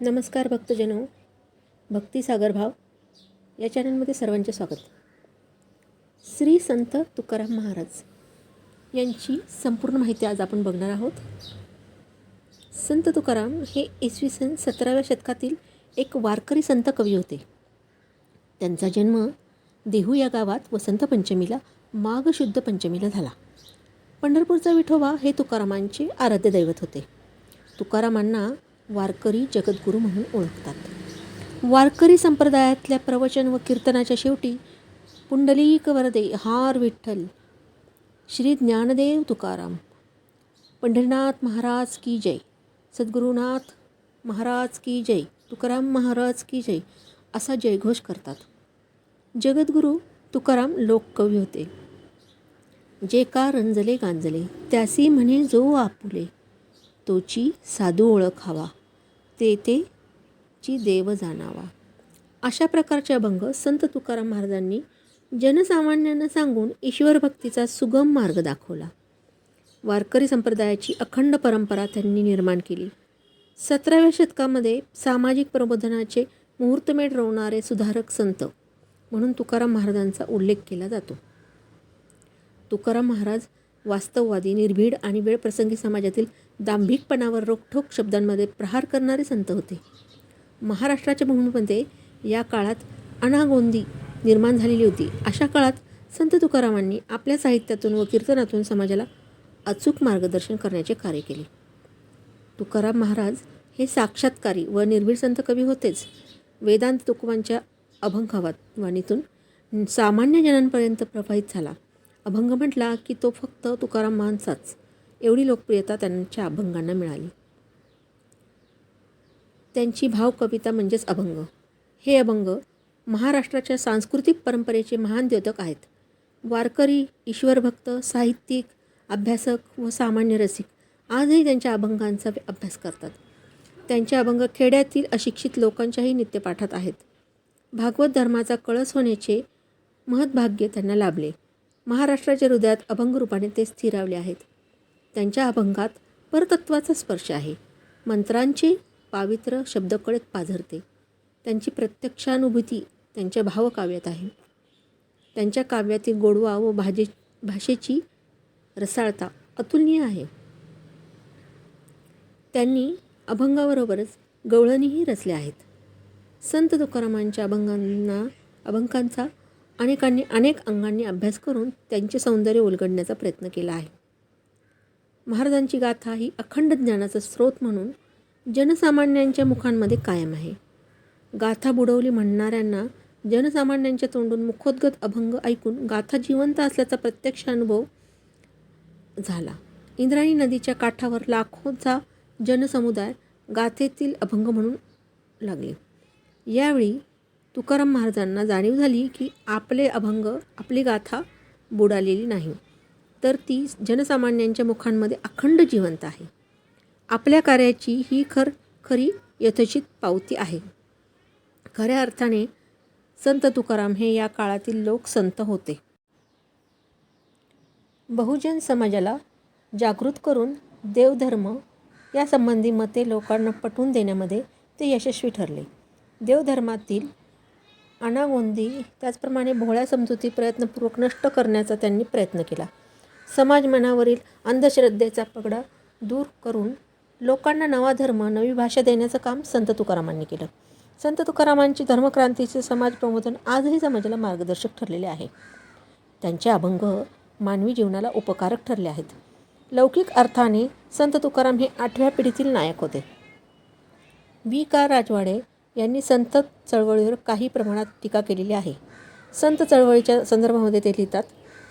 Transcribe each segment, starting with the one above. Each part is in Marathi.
नमस्कार भक्तजनो. भक्ती सागरभाव या चॅनलमध्ये सर्वांचे स्वागत. श्री संत तुकाराम महाराज यांची संपूर्ण माहिती आज आपण बघणार आहोत. संत तुकाराम हे इसवी सन सतराव्या शतकातील एक वारकरी संत कवी होते. त्यांचा जन्म देहू या गावात वसंत पंचमीला माघ शुद्ध पंचमीला झाला. पंढरपूरचा विठोबा हे तुकारामांचे आराध्य दैवत होते. तुकारामांना वारकरी जगद्गुरू म्हणून ओळखतात. वारकरी संप्रदायातल्या प्रवचन व कीर्तनाच्या शेवटी पुंडलीक वरदे हार विठ्ठल श्री ज्ञानदेव तुकाराम पंढरीनाथ महाराज की जय सद्गुरुनाथ महाराज की जय तुकाराम महाराज की जय असा जयघोष करतात. जगद्गुरू तुकाराम लोककवी होते. जे का रंजले गांजले त्यासी म्हणे जो आपुले तोची साधू ओळख तेते ची देव जाणावा. अशा प्रकारचे अभंग संत तुकाराम महाराजांनी जनसामान्यांना सांगून ईश्वरभक्तीचा सुगम मार्ग दाखवला. वारकरी संप्रदायाची अखंड परंपरा त्यांनी निर्माण केली. सतराव्या शतकामध्ये सामाजिक प्रबोधनाचे मुहूर्तमेढ रोवणारे सुधारक संत म्हणून तुकाराम महाराजांचा उल्लेख केला जातो. तुकाराम महाराज वास्तववादी निर्भीड आणि वेळप्रसंगी समाजातील दांभिकपणावर रोखठोक शब्दांमध्ये प्रहार करणारे संत होते. महाराष्ट्राच्या भूमीमध्ये या काळात अनागोंदी निर्माण झालेली होती. अशा काळात संत तुकारामांनी आपल्या साहित्यातून व कीर्तनातून समाजाला अचूक मार्गदर्शन करण्याचे कार्य केले. तुकाराम महाराज हे साक्षात्कारी व निर्भीड संत कवी होतेच. वेदांत तुकवांच्या अभंगावात वाणीतून सामान्य जनांपर्यंत प्रभावित झाला. अभंग म्हटला की तो फक्त तुकाराम माणसाच एवढी लोकप्रियता त्यांच्या अभंगांना मिळाली. त्यांची भावकविता म्हणजेच अभंग. हे अभंग महाराष्ट्राच्या सांस्कृतिक परंपरेचे महान द्योतक आहेत. वारकरी ईश्वरभक्त साहित्यिक अभ्यासक व सामान्य रसिक आजही त्यांच्या अभंगांचा अभ्यास करतात. त्यांचे अभंग खेड्यातील अशिक्षित लोकांच्याही नित्यपाठात आहेत. भागवत धर्माचा कळस होण्याचे महत्भाग्य त्यांना लाभले. महाराष्ट्राच्या हृदयात अभंग रूपाने ते स्थिरावले आहेत. त्यांच्या अभंगात परतत्वाचा स्पर्श आहे. मंत्रांचे पावित्र्य शब्दकळेत पाझरते. त्यांची प्रत्यक्षानुभूती त्यांच्या भावकाव्यात आहे. त्यांच्या काव्यातील गोडवा व भाजे भाषेची रसाळता अतुलनीय आहे. त्यांनी अभंगाबरोबरच गवळणीही रचल्या आहेत. संत तुकारामांच्या अभंगांना अभंगांचा अनेकांनी अनेक अंगांनी अभ्यास करून त्यांचे सौंदर्य उलगडण्याचा प्रयत्न केला आहे. महाराजांची गाथा ही अखंड ज्ञानाचा स्रोत म्हणून जनसामान्यांच्या मुखांमध्ये कायम आहे. गाथा बुडवली म्हणणाऱ्यांना जनसामान्यांच्या तोंडून मुखोद्गत अभंग ऐकून गाथा जिवंत असल्याचा प्रत्यक्ष अनुभव झाला. इंद्रायणी नदीच्या काठावर लाखोचा जनसमुदाय गाथेतील अभंग म्हणून लागले. यावेळी तुकाराम महाराजांना जाणीव झाली की आपले अभंग आपली गाथा बुडालेली नाही. तर ती जनसामान्यांच्या मुखांमध्ये अखंड जिवंत आहे. आपल्या कार्याची ही खर खरी यथोचित पावती आहे. खऱ्या अर्थाने संत तुकाराम हे या काळातील लोकसंत होते. बहुजन समाजाला जागृत करून देवधर्म यासंबंधी मते लोकांना पटवून देण्यामध्ये ते यशस्वी ठरले. देवधर्मातील अनागोंदी त्याचप्रमाणे भोळ्या समजुती प्रयत्नपूर्वक नष्ट करण्याचा त्यांनी प्रयत्न केला. समाज मनावरील अंधश्रद्धेचा पगडा दूर करून लोकांना नवा धर्म नवी भाषा देण्याचं काम संत तुकारामांनी केलं. संत तुकारामांची धर्मक्रांतीचे समाज प्रबोधन आजही समाजाला मार्गदर्शक ठरलेले आहे. त्यांचे अभंग मानवी जीवनाला उपकारक ठरले आहेत. लौकिक अर्थाने संत तुकाराम हे आठव्या पिढीतील नायक होते. वी का. राजवाडे यांनी संत चळवळीवर काही प्रमाणात टीका केलेली आहे. संत चळवळीच्या संदर्भामध्ये ते लिहितात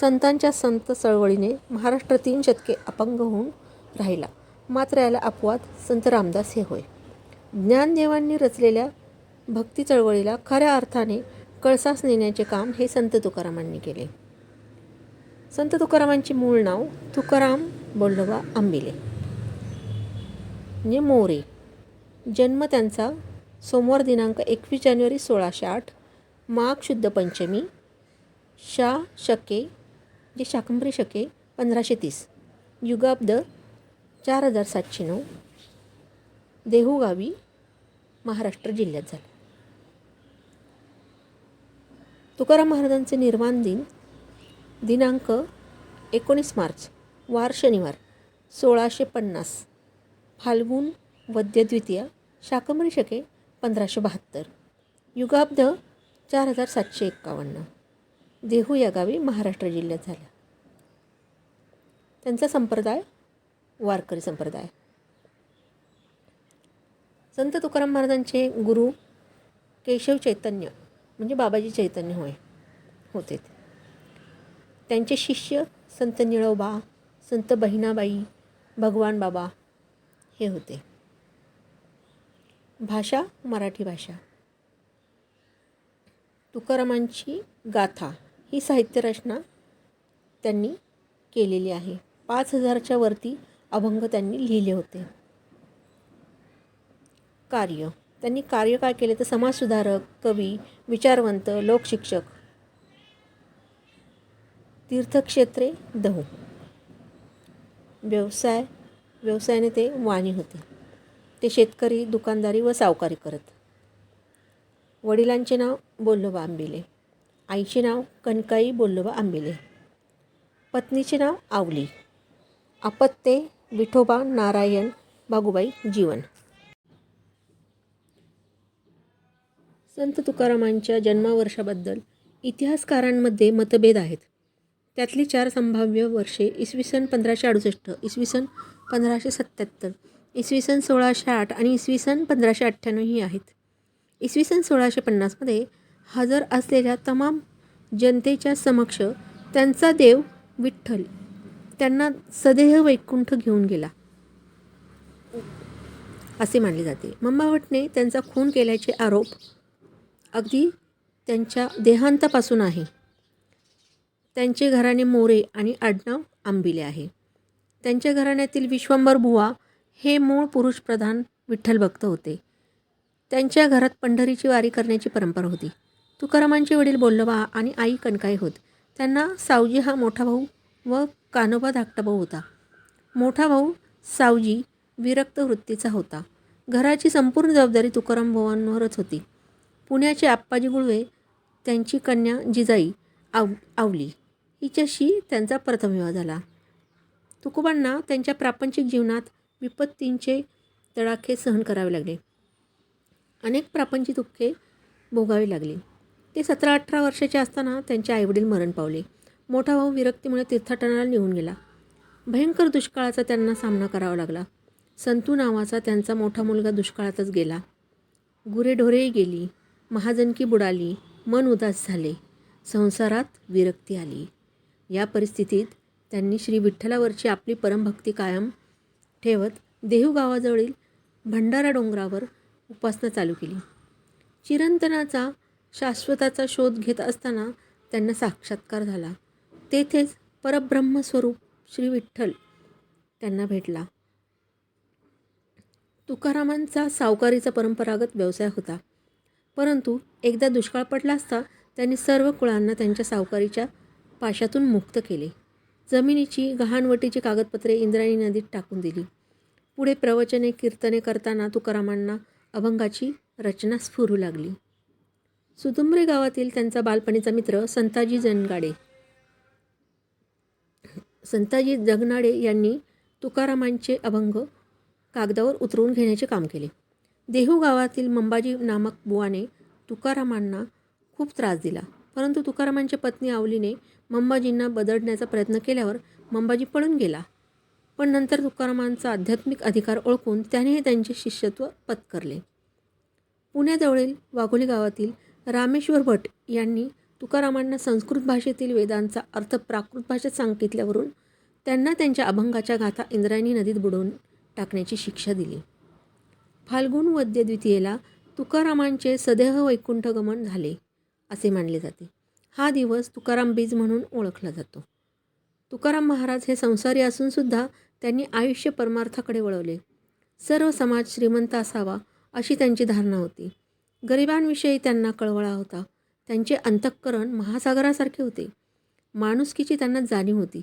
संतांच्या संत चळवळीने महाराष्ट्र तीन शतके अपंग होऊन राहिला. मात्र याला अपवाद संत रामदास हे होय. ज्ञानदेवांनी रचलेल्या भक्ती चळवळीला खऱ्या अर्थाने कळसास नेण्याचे काम हे संत तुकारामांनी केले. संत तुकारामांचे मूळ नाव तुकाराम बोल्डोबा आंबिले. म्हणजे मोरे. जन्म त्यांचा सोमवार दिनांक एकवीस जानेवारी सोळाशे आठ. माघ शुद्ध पंचमी. शा शके जे शाकंभरी शके पंधराशे तीस. युगाब्द चार हजार सातशे नऊ. देहू गावी महाराष्ट्र जिल्ह्यात झाला. तुकाराम महाराजांचे निर्माण दिन दिनांक एकोणीस मार्च वार शनिवार सोळाशे पन्नास. फाल्गुन वद्यद्वितीय शाकंभरी शके पंधराशे बहात्तर. युगाब्द चार हजार सातशे एक्कावन्न देहू या गावी महाराष्ट्र जिल्ह्यात झाला त्यांचा संप्रदाय वारकरी संप्रदाय. संत तुकाराम महाराजांचे गुरु केशव चैतन्य म्हणजे बाबाजी चैतन्य होय होते त्यांचे शिष्य संत निळोबा संत बहिणाबाई भगवान बाबा हे होते. भाषा मराठी भाषा. तुकारामांची गाथा ही साहित्यरचना त्यांनी केलेली आहे. पाच हजारच्या वरती अभंग त्यांनी लिहिले होते. कार्य. त्यांनी कार्य काय केले? तर समाजसुधारक कवी विचारवंत लोकशिक्षक तीर्थक्षेत्रे दहू. व्यवसाय व्यवसायाने ते वाणी होते. ते शेतकरी दुकानदारी व सावकारी करत. वडिलांचे नाव बोल्लोबा आंबिले. आईचे नाव कणकाई बोल्लोबा आंबिले. पत्नीचे नाव आवली. अपत्ये विठोबा नारायण बागुबाई जीवन. संत तुकारामांच्या जन्मावर्षाबद्दल इतिहासकारांमध्ये मतभेद आहेत. त्यातली चार संभाव्य वर्षे इसवी सन पंधराशे अडुसष्ट इसवी सन पंधराशे सत्याहत्तर इसवी सन सोळाशे आठ आणि इसवी सन पंधराशे अठ्ठ्याण्णव ही आहेत. इसवी सन सोळाशे पन्नासमध्ये हजर असलेल्या तमाम जनतेच्या समक्ष त्यांचा देव विठ्ठल त्यांना सदेह वैकुंठ घेऊन गेला. असे मानले जाते. मम्मावटने त्यांचा खून केल्याचे आरोप अगदी त्यांच्या देहांतापासून आहे. त्यांचे घराणे मोरे आणि आडनाव आंबिले आहे. त्यांच्या घराण्यातील विश्वंभर बुवा हे मूळ पुरुषप्रधान विठ्ठल भक्त होते. त्यांच्या घरात पंढरीची वारी करण्याची परंपरा होती. तुकारामांचे वडील बोल्लोबा आणि आई कणकाई होत. त्यांना सावजी हा मोठा भाऊ व कानोबा धाकटा भाऊ होता. मोठा भाऊ सावजी विरक्त वृत्तीचा होता. घराची संपूर्ण जबाबदारी तुकाराम भावांवरच होती. पुण्याचे आप्पाजी गुळवे त्यांची कन्या जिजाई आव आवली. हिच्याशी त्यांचा प्रथम विवाह झाला. तुकोबांना त्यांच्या प्रापंचिक जीवनात विपत्तींचे तडाखे सहन करावे लागले. अनेक प्रापंचिक दुःखे भोगावी लागली. ते सतरा अठरा वर्षाचे असताना त्यांचे आईवडील मरण पावले. मोठा भाऊ विरक्तीमुळे तीर्थाटनाला निघून गेला. भयंकर दुष्काळाचा त्यांना सामना करावा लागला. संतू नावाचा त्यांचा मोठा मुलगा दुष्काळातच गेला. गुरेढोरेही गेली. महाजनकी बुडाली. मन उदास झाले. संसारात विरक्ती आली. या परिस्थितीत त्यांनी श्री विठ्ठलावरची आपली परमभक्ती कायम ठेवत देहू गावाजवळील भंडारा डोंगरावर उपासना चालू केली. चिरंतनाचा शाश्वताचा शोध घेत असताना त्यांना साक्षात्कार झाला. तेथेच परब्रह्मस्वरूप श्री विठ्ठल त्यांना भेटला. तुकारामांचा सावकारीचा परंपरागत व्यवसाय होता. परंतु एकदा दुष्काळ पडला असता त्यांनी सर्व कुळांना त्यांच्या सावकारीच्या पाशातून मुक्त केले. जमिनीची गहाणवटीची कागदपत्रे इंद्रायणी नदीत टाकून दिली. पुढे प्रवचने कीर्तने करताना तुकारामांना अभंगाची रचना स्फुरू लागली. सुदुंबरे गावातील त्यांचा बालपणीचा मित्र संताजी जनगाडे संताजी जगनाडे यांनी तुकारामांचे अभंग कागदावर उतरवून घेण्याचे काम केले. देहू गावातील मंबाजी नामक बुवाने तुकारामांना खूप त्रास दिला. परंतु तुकारामांच्या पत्नी आवलीने मंबाजींना बदडण्याचा प्रयत्न केल्यावर मंबाजी पळून गेला. पण नंतर तुकारामांचा आध्यात्मिक अधिकार ओळखून त्याने त्यांचे शिष्यत्व पत्करले. पुण्याजवळील वाघोली गावातील रामेश्वर भट यांनी तुकारामांना संस्कृत भाषेतील वेदांचा अर्थ प्राकृत भाषेत सांगितल्यावरून त्यांना त्यांच्या अभंगाच्या गाथा इंद्रायणी नदीत बुडवून टाकण्याची शिक्षा दिली. फाल्गुन वद्य द्वितीयेला तुकारामांचे सदेह वैकुंठगमन झाले. असे मानले जाते. हा दिवस तुकाराम बीज म्हणून ओळखला जातो. तुकाराम महाराज हे संसारी असूनसुद्धा त्यांनी आयुष्य परमार्थाकडे वळवले. सर्व समाज श्रीमंत असावा अशी त्यांची धारणा होती. गरिबांविषयी त्यांना कळवळा होता. त्यांचे अंतःकरण महासागरासारखे होते. माणुसकीची त्यांना जाणीव होती.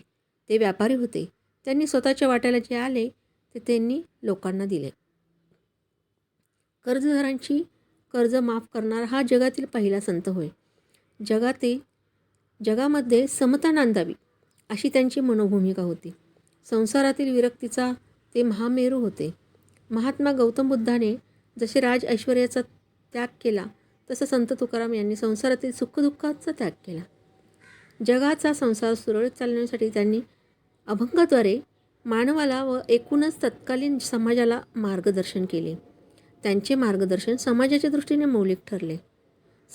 ते व्यापारी होते. त्यांनी स्वतःच्या वाट्याला जे आले ते त्यांनी लोकांना दिले. कर्जदारांची कर्ज माफ करणारा हा जगातील पहिला संत होय. जगाते जगामध्ये समता नांदावी अशी त्यांची मनोभूमिका होती. संसारातील विरक्तीचा ते महामेरू होते. महात्मा गौतम बुद्धाने जसे राज ऐश्वर्याचा त्याग केला तसं संत तुकाराम यांनी संसारातील सुखदुःखाचा त्याग केला. जगाचा संसार सुरळीत चालण्यासाठी त्यांनी अभंगाद्वारे मानवाला व एकूणच तत्कालीन समाजाला मार्गदर्शन केले. त्यांचे मार्गदर्शन समाजाच्या दृष्टीने मौलिक ठरले.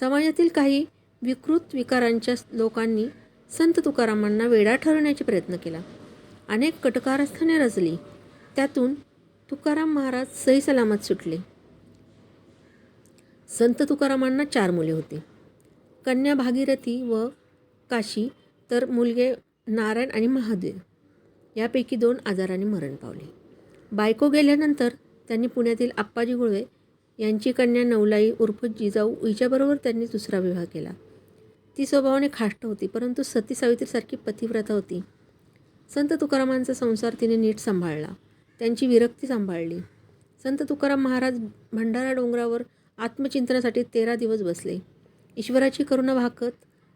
समाजातील काही विकृत विकारांच्या लोकांनी संत तुकारामांना वेडा ठरवण्याचा प्रयत्न केला. अनेक कटकारस्थाने रचली. त्यातून तुकाराम महाराज सही सलामत सुटले. संत तुकारामांना चार मुले होती. कन्या भागीरथी व काशी तर मुलगे नारायण आणि महादेव. यापैकी दोन आजाराने मरण पावले. बायको गेल्यानंतर त्यांनी पुण्यातील आप्पाजी गुळवे यांची कन्या नवलाई उर्फ जिजाऊ हिच्याबरोबर त्यांनी दुसरा विवाह केला. ती स्वभावाने खाष्ट होती परंतु सती सावित्रीसारखी पतिव्रता होती. संत तुकारामांचा संसार तिने नीट सांभाळला. त्यांची विरक्ती सांभाळली. संत तुकाराम महाराज भंडारा डोंगरावर आत्मचिंतनासाठी तेरा दिवस बसले. ईश्वराची करुणा भाकत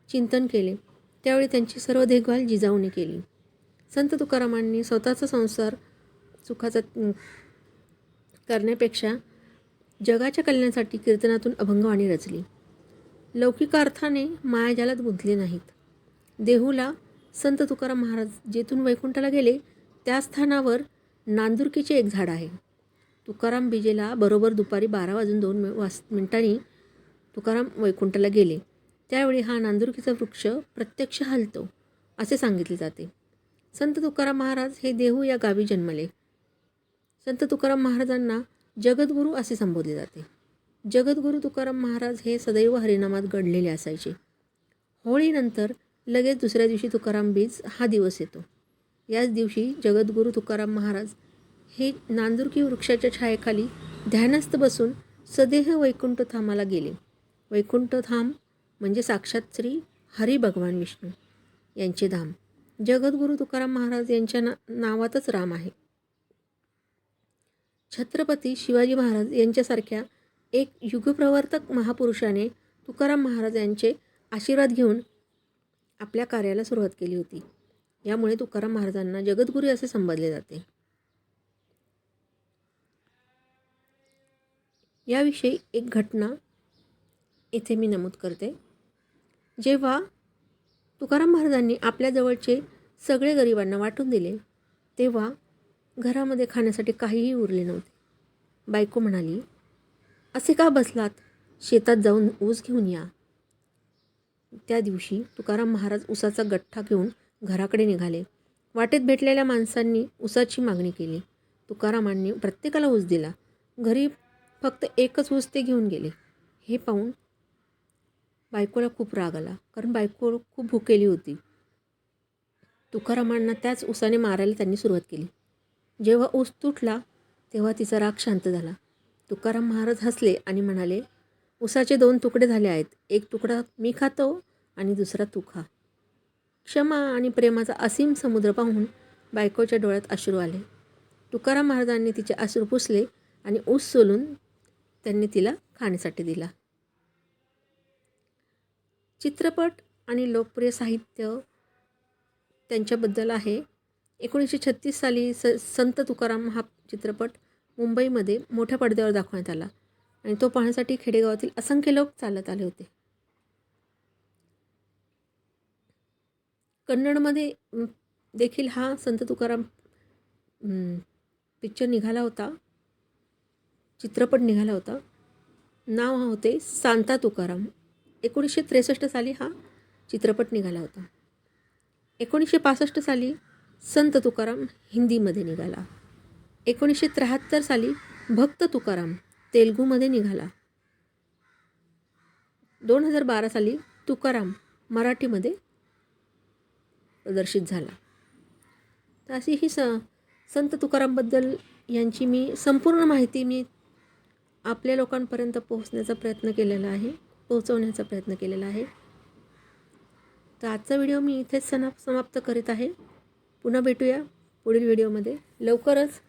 चिंतन केले. त्यावेळी त्यांची सर्व देखभाल जिजाऊने केली. संत तुकारामांनी स्वतःचा संसार सुखाचा करण्यापेक्षा जगाच्या कल्याणासाठी कीर्तनातून अभंगवाणी रचली. लौकिक अर्थाने मायाजालात गुंतले नाहीत. देहूला संत तुकाराम महाराज जेथून वैकुंठाला गेले त्या स्थानावर नांदुरकीचे एक झाड आहे. तुकाराम बिजेला बरोबर दुपारी बारा वाजून दोन वास मिनिटांनी तुकाराम वैकुंठाला गेले. त्यावेळी हा नांदुरकीचा वृक्ष प्रत्यक्ष हलतो असे सांगितले जाते. संत तुकाराम महाराज हे देहू या गावी जन्मले. संत तुकाराम महाराजांना जगद्गुरू असे संबोधले जाते. जगद्गुरू तुकाराम महाराज हे सदैव हरिनामात घडलेले असायचे. होळीनंतर लगेच दुसऱ्या दिवशी तुकाराम बीज हा दिवस येतो. याच दिवशी जगद्गुरू तुकाराम महाराज हे नांदुरकी वृक्षाच्या छायेखाली ध्यानस्थ बसून सदेह वैकुंठ थामाला गेले. वैकुंठ धाम म्हणजे साक्षात श्री हरी भगवान विष्णू यांचे धाम. जगद्गुरू तुकाराम महाराज यांच्या ना नावातच राम आहे. छत्रपती शिवाजी महाराज यांच्यासारख्या एक युगप्रवर्तक महापुरुषाने तुकाराम महाराज यांचे आशीर्वाद घेऊन आपल्या कार्याला सुरुवात केली होती. यामुळे तुकाराम महाराजांना जगद्गुरू असे संबोधले जाते. याविषयी एक घटना इथे मी नमूद करते. जेव्हा तुकाराम महाराजांनी आपल्या जवळचे सगळे गरिबांना वाटून दिले तेव्हा घरामध्ये खाण्यासाठी काहीही उरले नव्हते. बायको म्हणाली असे का बसलात? शेतात जाऊन ऊस घेऊन या. त्या दिवशी तुकाराम महाराज उसाचा गठ्ठा घेऊन घराकडे निघाले. वाटेत भेटलेल्या माणसांनी उसाची मागणी केली. तुकारामांनी प्रत्येकाला ऊस दिला. घरी फक्त एकच ऊस ते घेऊन गेले. हे पाहून बायकोला खूप राग आला कारण बायको खूप भुकेली होती. तुकारामांना त्याच उसाने मारायला त्यांनी सुरुवात केली. जेव्हा ऊस तुटला तेव्हा तिचा राग शांत झाला. तुकाराम महाराज हसले आणि म्हणाले उसाचे दोन तुकडे झाले आहेत. एक तुकडा मी खातो आणि दुसरा तू खा. क्षमा आणि प्रेमाचा असीम समुद्र पाहून बायकोच्या डोळ्यात अश्रू आले. तुकाराम महाराजांनी तिचे अश्रू पुसले आणि ऊस सोलून त्यांनी तिला खाण्यासाठी दिला. चित्रपट आणि लोकप्रिय साहित्य त्यांच्याबद्दल आहे. एकोणीसशे छत्तीस साली स संत तुकाराम हा चित्रपट मुंबईमध्ये मोठ्या पडद्यावर दाखवण्यात आला. आणि तो पाहण्यासाठी खेडेगावातील असंख्य लोक चालत आले होते. कन्नडमध्ये देखील हा संत तुकाराम पिक्चर निघाला होता. चित्रपट निघाला होता. नाव होते सांता तुकाराम. एकोणीसशे त्रेसष्ट साली हा चित्रपट निघाला होता. एकोणीसशे पासष्ट साली संत तुकाराम हिंदीमध्ये निघाला. एकोणीसशे त्र्याहत्तर साली भक्त तुकाराम तेलगूमध्ये निघाला. दोन हजार बारा साली तुकाराम मराठीमध्ये प्रदर्शित झाला. तर अशी ही स संत तुकारामबद्दल यांची मी संपूर्ण माहिती मी आपल्या लोकांपर्यंत पोहोचण्याचा प्रयत्न केलेला आहे पोहोचवण्याचा प्रयत्न केलेला आहे. तर आजचा व्हिडिओ मी इथेच सना समाप्त करीत आहे. पुन्हा भेटूया पुढील व्हिडिओमध्ये. लवकरच.